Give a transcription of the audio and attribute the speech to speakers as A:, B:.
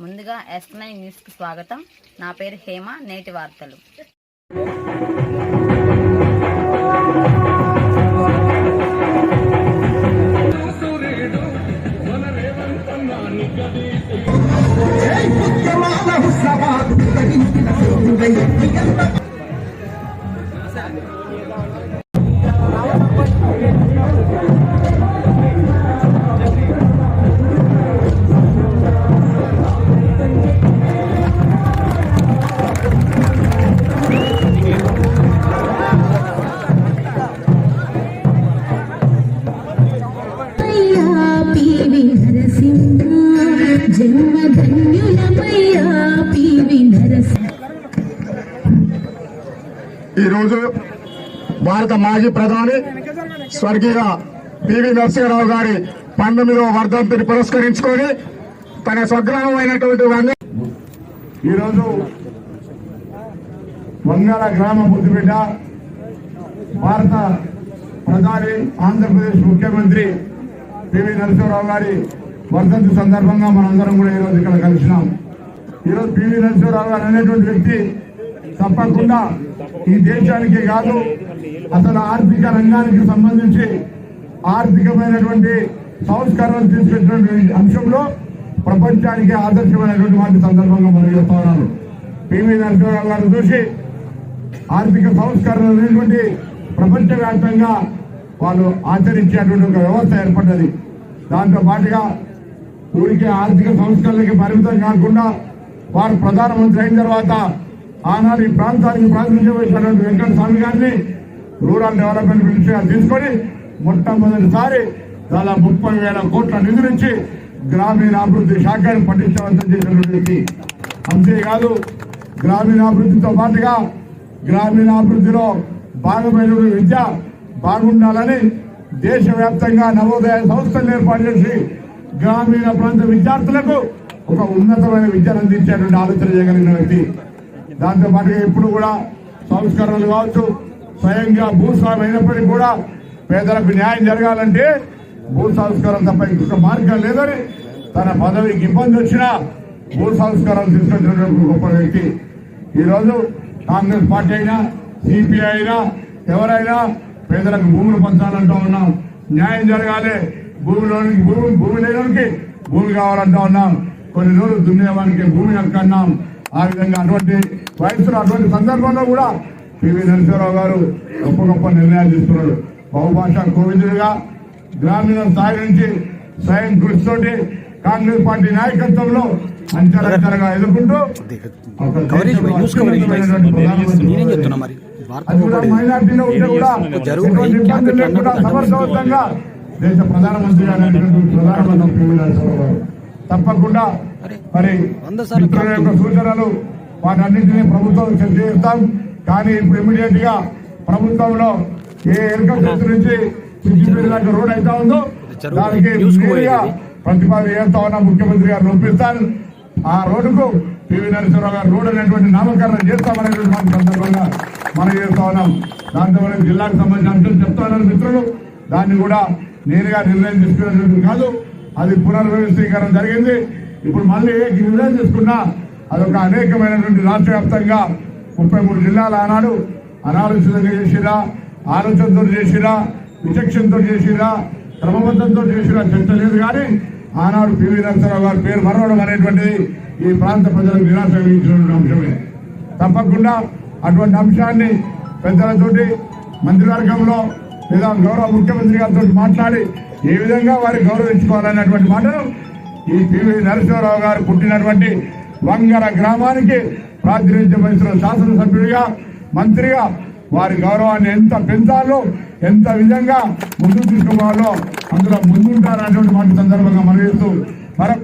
A: ముందుగా yes nine న్యూస్కి స్వాగతం. నా పేరు హేమ నేటి వార్తలు.
B: నరసింహ జన్మధన్యులమయ్యా పివి నరసింహ
C: ఈరోజు భారత మాజీ ప్రధాని స్వర్గీయ పివి నరసింహరావు గారి పంతొమ్మిదవ వర్ధంతిని పురస్కరించుకొని తన స్వగ్రామం అయినటువంటి వంగ ఈరోజు వంగాల గ్రామ బుద్ధిబిడ్డ భారత ప్రధాని ఆంధ్రప్రదేశ్ ముఖ్యమంత్రి పివి నరసింహరావు గారి వర్ధంతి సందర్భంగా మనందరం కూడా ఈరోజు ఇక్కడ కలిసినాం. ఈరోజు పివి నరసింహరావు గారు అనేటువంటి వ్యక్తి తప్పకుండా ఈ దేశానికి కాదు అసలు ఆర్థిక రంగానికి సంబంధించి ఆర్థికమైనటువంటి సంస్కరణలు తీసుకొచ్చినటువంటి అంశంలో ప్రపంచానికి ఆదర్శమైనటువంటి వాటి సందర్భంగా మనం చెప్తా ఉన్నాను పివి నరసింహరావు గారు చూసి ఆర్థిక సంస్కరణలు అనేటువంటి ప్రపంచవ్యాప్తంగా వాళ్ళు ఆచరించేటువంటి ఒక వ్యవస్థ ఏర్పడ్డది. దాంతో పాటుగా ఊరికే ఆర్థిక సంస్కరణలకి పరిమితం కాకుండా వారు ప్రధానమంత్రి అయిన తర్వాత ఆనాడు ఈ ప్రాంతానికి ప్రాతినిధ్యం వహించినటువంటి వెంకట స్వామి గారిని రూరల్ డెవలప్మెంట్ మినిస్టర్గా తీసుకొని మొట్టమొదటిసారి దాదాపు ముప్పై వేల కోట్ల నిధులించి నుంచి గ్రామీణాభివృద్ధి శాఖను పటిష్టవంతం చేసినటువంటి వ్యక్తి. అంతేకాదు గ్రామీణాభివృద్ధితో పాటుగా గ్రామీణాభివృద్ధిలో భాగమైన విద్య బాగుండాలని దేశవ్యాప్తంగా నవోదయ సంస్థలు ఏర్పాటు చేసి గ్రామీణ ప్రాంత విద్యార్థులకు ఒక ఉన్నతమైన విద్యను అందించేటువంటి ఆలోచన చేయగలిగిన వ్యక్తి. దాంతో పాటుగా ఇప్పుడు కూడా సంస్కరణలు కావచ్చు స్వయంగా భూస్వామి అయినప్పటికీ కూడా పేదలకు న్యాయం జరగాలంటే భూ సంస్కరణ తప్ప ఇంకొక మార్గం లేదని తన పదవికి ఇబ్బంది వచ్చినా భూ సంస్కరణ తీసుకొచ్చినటువంటి గొప్ప వ్యక్తి. ఈరోజు కాంగ్రెస్ పార్టీ అయినా సిపిఐ అయినా ఎవరైనా పేదలకు భూములు పంచాలంటూ ఉన్నాం. న్యాయం జరగాలి. భూమిలోనికి భూమి భూమి లేనికి భూమి కావాలంటూ ఉన్నాం. కొన్ని రోజులు దున్నేవానికి భూమి హక్కు అన్నాం ఆ విధంగా అటువంటి వయసులో అటువంటి సందర్భంలో కూడా పివి నరసింహరావు గారు గొప్ప గొప్ప నిర్ణయాలు తీసుకున్నాడు. బహుభాషా కోవిదుడిగా గ్రామీణ స్థాయి నుంచి స్వయం కృషితోటి కాంగ్రెస్ పార్టీ నాయకత్వంలో అంచెలంచెలుగా ఎదుర్కొంటూ అది కూడా మైనార్టీలో ఉంటే కూడా సమర్థవంతంగా దేశ ప్రధానమంత్రిగా అయినటువంటి ప్రధానమంత్రి పివి నరసింహరావు గారు. తప్పకుండా మరి మిత్రుల యొక్క సూచనలు వాటన్నింటినీ ప్రభుత్వం చర్చ చేస్తాం కానీ ఇప్పుడు ఇమీడియట్గా ప్రభుత్వంలో ఏ ఎరుక నుంచి దాకా రోడ్ అయితే ఉందో. దానికి. ప్రతిపాదన చేస్తా ఉన్న ముఖ్యమంత్రి గారు ఒప్పిస్తాను ఆ రోడ్డుకు పివి నరసింహరావు గారు రోడ్ అనేటువంటి నామకరణం చేస్తామనేటువంటి సందర్భంగా మనం చేస్తా ఉన్నాం. దాంతో జిల్లాకు సంబంధించిన అంశం చెప్తా ఉన్నారు మిత్రులు. దాన్ని కూడా నేరుగా నిర్ణయం తీసుకునేటువంటి కాదు. అది పునర్వ్యవస్థీకరణ జరిగింది. ఇప్పుడు మళ్ళీ ఏ నిర్ణయం తీసుకున్నా అదొక అనేకమైనటువంటి రాష్ట్ర వ్యాప్తంగా ముప్పై మూడు జిల్లాల ఆనాడు అనాలోచితంగా చేసిరా ఆలోచనతో చేసిరా విచక్షణతో చేసిరా క్రమబద్ధంతో చేసిరా చర్చ లేదు కానీ ఆనాడు పివి నరసరావు గారి పేరు మరవడం అనేటువంటిది ఈ ప్రాంత ప్రజలకు నిరాశ కలిగించినటువంటి అంశమే. తప్పకుండా అటువంటి అంశాన్ని పెద్దలతోటి మంత్రివర్గంలో లేదా గౌరవ ముఖ్యమంత్రి గారితో మాట్లాడి ఏ విధంగా వారి గౌరవించుకోవాలన్నటువంటి మాటను ఈ పివి నరసింహారావు గారు పుట్టినటువంటి వంగర గ్రామానికి ప్రాతినిధ్యం వహిస్తున్న శాసనసభ్యుడిగా మంత్రిగా వారి గౌరవాన్ని ఎంత పెంచాలో ఎంత విధంగా ముందుకు తీసుకోవాలో అందులో ముందుంటారనేటువంటి మాట సందర్భంగా మనం చేస్తూ